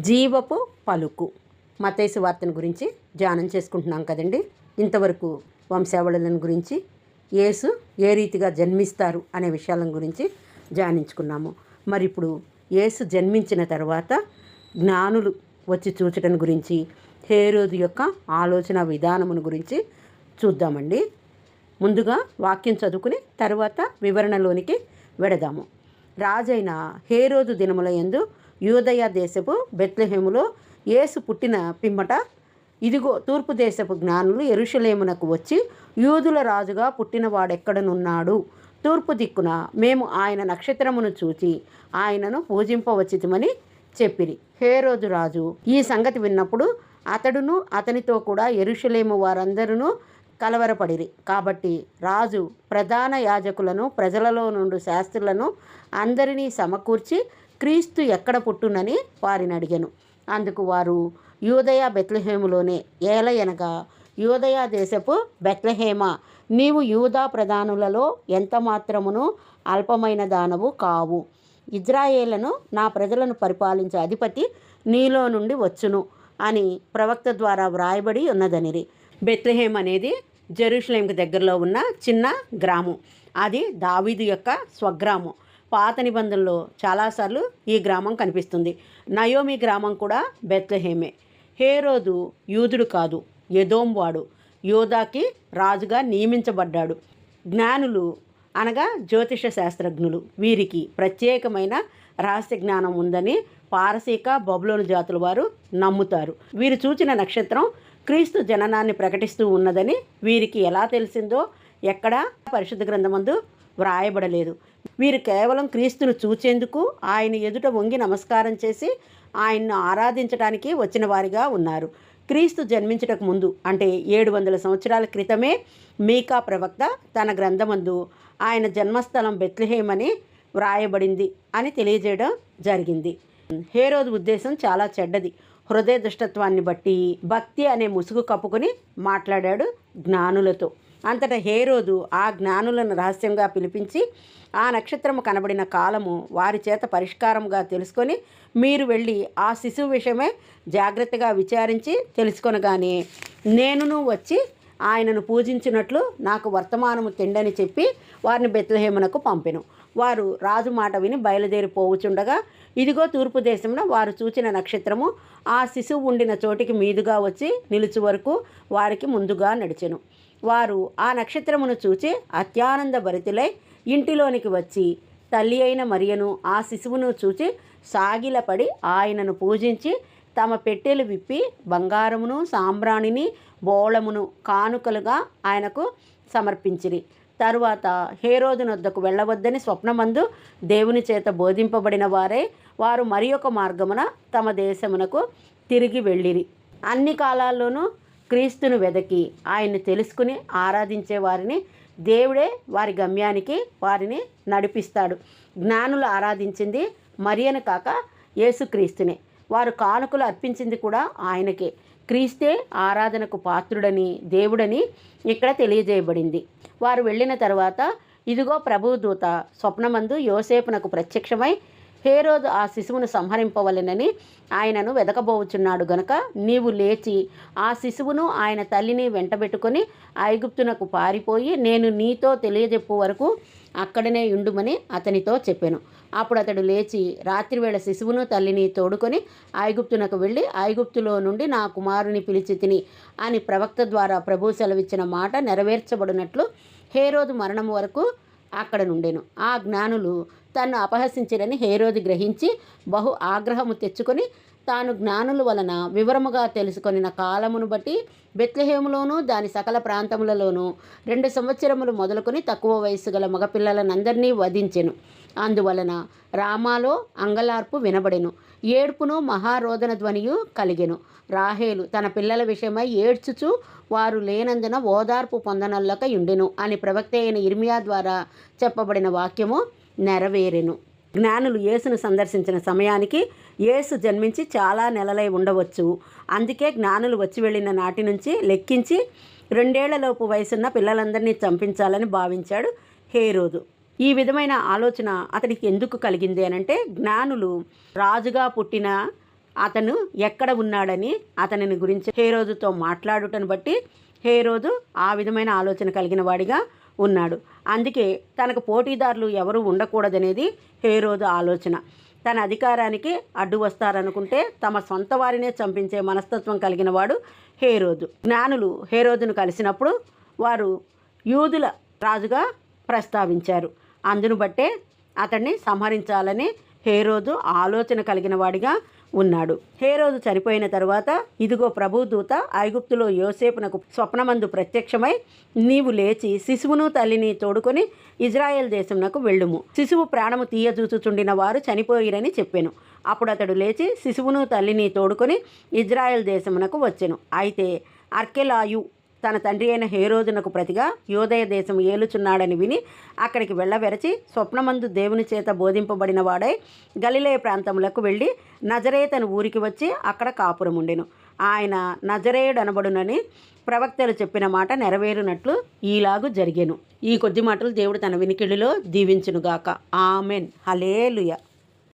జీవపు పలుకు. మతేసు వార్తను గురించి ధ్యానం చేసుకుంటున్నాం కదండి. ఇంతవరకు వంశావళులను గురించి యేసు ఏ రీతిగా జన్మిస్తారు అనే విషయాల గురించి ధ్యానించుకున్నాము. మరి ఇప్పుడు యేసు జన్మించిన తర్వాత జ్ఞానులు వచ్చి చూచటం గురించి హేరోదు యొక్క ఆలోచన విధానమును గురించి చూద్దామండి. ముందుగా వాక్యం చదువుకుని తర్వాత వివరణలోనికి వెడదాము. రాజైన హేరోదు దినముల యందు యూదయ దేశపు బెత్లెహేములో యేసు పుట్టిన పిమ్మట ఇదిగో తూర్పు దేశపు జ్ఞానులు ఎరుషలేమునకు వచ్చి యూదుల రాజుగా పుట్టినవాడెక్కడనున్నాడు? తూర్పు దిక్కున మేము ఆయన నక్షత్రమును చూచి ఆయనను పూజింపవచ్చితమని చెప్పిరి. హేరోదు రాజు ఈ సంగతి విన్నప్పుడు అతడును అతనితో కూడా ఎరుషలేము వారందరూ కలవరపడిరి. కాబట్టి రాజు ప్రధాన యాజకులను ప్రజలలో నుండి శాస్త్రులను అందరినీ సమకూర్చి క్రీస్తు ఎక్కడ పుట్టునని వారిని అడిగాను. అందుకు వారు యూదయ బెత్లహేములోనే ఏలయనగా యూదయ దేశపు బెత్లహేమ నీవు యూదా ప్రధానులలో ఎంత మాత్రమును అల్పమైన దానవు కావు. ఇజ్రాయేలను నా ప్రజలను పరిపాలించే అధిపతి నీలో నుండి వచ్చును అని ప్రవక్త ద్వారా వ్రాయబడి ఉన్నదనిరి. బెత్లహేమ్ అనేది జెరూషలేంకి దగ్గరలో ఉన్న చిన్న గ్రామం. అది దావీదు యొక్క స్వగ్రామం. పాత నిబంధనలో చాలాసార్లు ఈ గ్రామం కనిపిస్తుంది. నయోమి గ్రామం కూడా బెత్లహేమే. హేరోదు యూదుడు కాదు యదోంవాడు యోధాకి రాజుగా నియమించబడ్డాడు. జ్ఞానులు అనగా జ్యోతిష శాస్త్రజ్ఞులు. వీరికి ప్రత్యేకమైన రహస్య జ్ఞానం ఉందని పారసీక బబులోని జాతుల వారు నమ్ముతారు. వీరు చూచిన నక్షత్రం క్రీస్తు జననాన్ని ప్రకటిస్తూ ఉన్నదని వీరికి ఎలా తెలిసిందో ఎక్కడా పరిశుద్ధ గ్రంథమందు వ్రాయబడలేదు. వీరు కేవలం క్రీస్తును చూచేందుకు ఆయన ఎదుట వంగి నమస్కారం చేసి ఆయన్ను ఆరాధించడానికి వచ్చిన వారిగా ఉన్నారు. క్రీస్తు జన్మించటకు ముందు అంటే ఏడు వందల సంవత్సరాల క్రితమే మీకా ప్రవక్త తన గ్రంథమందు ఆయన జన్మస్థలం బెత్లహేమని వ్రాయబడింది అని తెలియజేయడం జరిగింది. హేరోదు ఉద్దేశం చాలా చెడ్డది. హృదయ దుష్టత్వాన్ని బట్టి భక్తి అనే ముసుగు కప్పుకొని మాట్లాడాడు జ్ఞానులతో. అంతటా హేరోదు ఆ జ్ఞానులను రహస్యంగా పిలిపించి ఆ నక్షత్రము కనబడిన కాలము వారి చేత పరిష్కారంగా తెలుసుకొని మీరు వెళ్ళి ఆ శిశువు విషయమే జాగ్రత్తగా విచారించి తెలుసుకొనగానే నేనును వచ్చి ఆయనను పూజించినట్లు నాకు వర్తమానము తిండని చెప్పి వారిని బెత్లహేమునకు పంపెను. వారు రాజు మాట విని బయలుదేరిపోవుచుండగా ఇదిగో తూర్పు దేశంలో వారు చూచిన నక్షత్రము ఆ శిశువు ఉండిన చోటికి మీదుగా వచ్చి నిలుచు వరకు వారికి ముందుగా నడిచెను. వారు ఆ నక్షత్రమును చూచి అత్యానంద భరితులై ఇంటిలోనికి వచ్చి తల్లి అయిన మరియను ఆ శిశువును చూచి సాగిలపడి ఆయనను పూజించి తమ పెట్టెలు విప్పి బంగారమును సాంబ్రాణిని బోళమును కానుకలుగా ఆయనకు సమర్పించిరి. తరువాత హేరోజునొద్దకు వెళ్ళవద్దని స్వప్నమందు దేవుని చేత బోధింపబడిన వారే వారు మరి ఒక మార్గమున తమ దేశమునకు తిరిగి వెళ్ళిరి. అన్ని కాలాల్లోనూ క్రీస్తును వెదకి ఆయన్ని తెలుసుకుని ఆరాధించే వారిని దేవుడే వారి గమ్యానికి వారిని నడిపిస్తాడు. జ్ఞానులు ఆరాధించింది మరియను కాక యేసుక్రీస్తునే. వారు కానుకలు అర్పించింది కూడా ఆయనకే. క్రీస్తే ఆరాధనకు పాత్రుడని దేవుడని ఇక్కడ తెలియజేయబడింది. వారు వెళ్ళిన తర్వాత ఇదిగో ప్రభుదూత స్వప్నమందు యోసేపునకు ప్రత్యక్షమై హేరోదు ఆ శిశువును సంహరింపవలెనని ఆయనను వెదకబోవుచున్నాడు గనక నీవు లేచి ఆ శిశువును ఆయన తల్లిని వెంటబెట్టుకొని ఐగుప్తునకు పారిపోయి నేను నీతో తెలియజెప్పు వరకు అక్కడనే ఉండుమని అతనితో చెప్పాను. అప్పుడు అతడు లేచి రాత్రివేళ శిశువును తల్లిని తోడుకొని ఐగుప్తునకు వెళ్ళి ఐగుప్తులో నుండి నా కుమారుని పిలిచి తిని అని ప్రవక్త ద్వారా ప్రభు సెలవిచ్చిన మాట నెరవేర్చబడినట్లు హేరోదు మరణం వరకు అక్కడ నుండెను. ఆ జ్ఞానులు తన్ను అపహసించిరని హేరోది గ్రహించి బహు ఆగ్రహము తెచ్చుకొని తాను జ్ఞానుల వలన వివరముగా తెలుసుకొనిన కాలమును బట్టి బెత్లహేములోనూ దాని సకల ప్రాంతములలోనూ రెండు సంవత్సరములు మొదలుకొని తక్కువ వయసు గల మగపిల్లలనందరినీ వధించెను. అందువలన రామాలో అంగలార్పు వినబడెను. ఏడ్పును మహారోదన ధ్వనియు కలిగెను. రాహేలు తన పిల్లల విషయమై ఏడ్చుచు వారు లేనందున ఓదార్పు పొందనల్లక యుండెను అని ప్రవక్త అయిన ఇర్మియా ద్వారా చెప్పబడిన వాక్యము నెరవేరెను. జ్ఞానులు యేసును సందర్శించిన సమయానికి యేసు జన్మించి చాలా నెలలై ఉండవచ్చు. అందుకే జ్ఞానులు వచ్చి వెళ్ళిన నాటి నుంచి లెక్కించి రెండేళ్ళలోపు వయసున్న పిల్లలందరినీ చంపించాలని భావించాడు హేరోదు. ఈ విధమైన ఆలోచన అతనికి ఎందుకు కలిగింది అనంటే జ్ఞానులు రాజుగా పుట్టిన అతను ఎక్కడ ఉన్నాడని అతనిని గురించి హేరోదుతో మాట్లాడుటను బట్టి హేరోదు ఆ విధమైన ఆలోచన కలిగిన వాడిగా ఉన్నాడు. అందుకే తనకు పోటీదారులు ఎవరు ఉండకూడదనేది హేరోదు ఆలోచన. తన అధికారానికి అడ్డు వస్తారనుకుంటే తమ సొంత వారినే చంపించే మనస్తత్వం కలిగిన వాడు హేరోదు. జ్ఞానులు హేరోదును కలిసినప్పుడు వారు యూదుల రాజుగా ప్రస్తావించారు. అందును బట్టే అతన్ని సంహరించాలని హేరోదు ఆలోచన కలిగిన వాడిగా ఉన్నాడు. హేరోదు చనిపోయిన తరువాత ఇదిగో ప్రభు దూత ఐగుప్తులో యోసేపునకు స్వప్నమందు ప్రత్యక్షమై నీవు లేచి శిశువును తల్లిని తోడుకొని ఇజ్రాయెల్ దేశంనకు వెళ్ళుము. శిశువు ప్రాణము తీయజూచుచుండిన వారు చనిపోయిరని చెప్పాను. అప్పుడు అతడు లేచి శిశువును తల్లిని తోడుకొని ఇజ్రాయెల్ దేశమునకు వచ్చెను. అయితే అర్కెలాయు తన తండ్రి అయిన హేరోజునకు ప్రతిగా యోదయ దేశం ఏలుచున్నాడని విని అక్కడికి వెళ్ళవెరచి స్వప్నమందు దేవుని చేత బోధింపబడిన వాడై గలిలయ ప్రాంతములకు వెళ్ళి నజరేతను ఊరికి వచ్చి అక్కడ కాపురముండెను. ఆయన నజరేయుడనబడునని ప్రవక్తలు చెప్పిన మాట నెరవేరునట్లు ఈలాగు జరిగెను. ఈ కొద్ది మాటలు దేవుడు తన వినికిడిలో దీవించునుగాక. ఆమెన్. హలేలుయ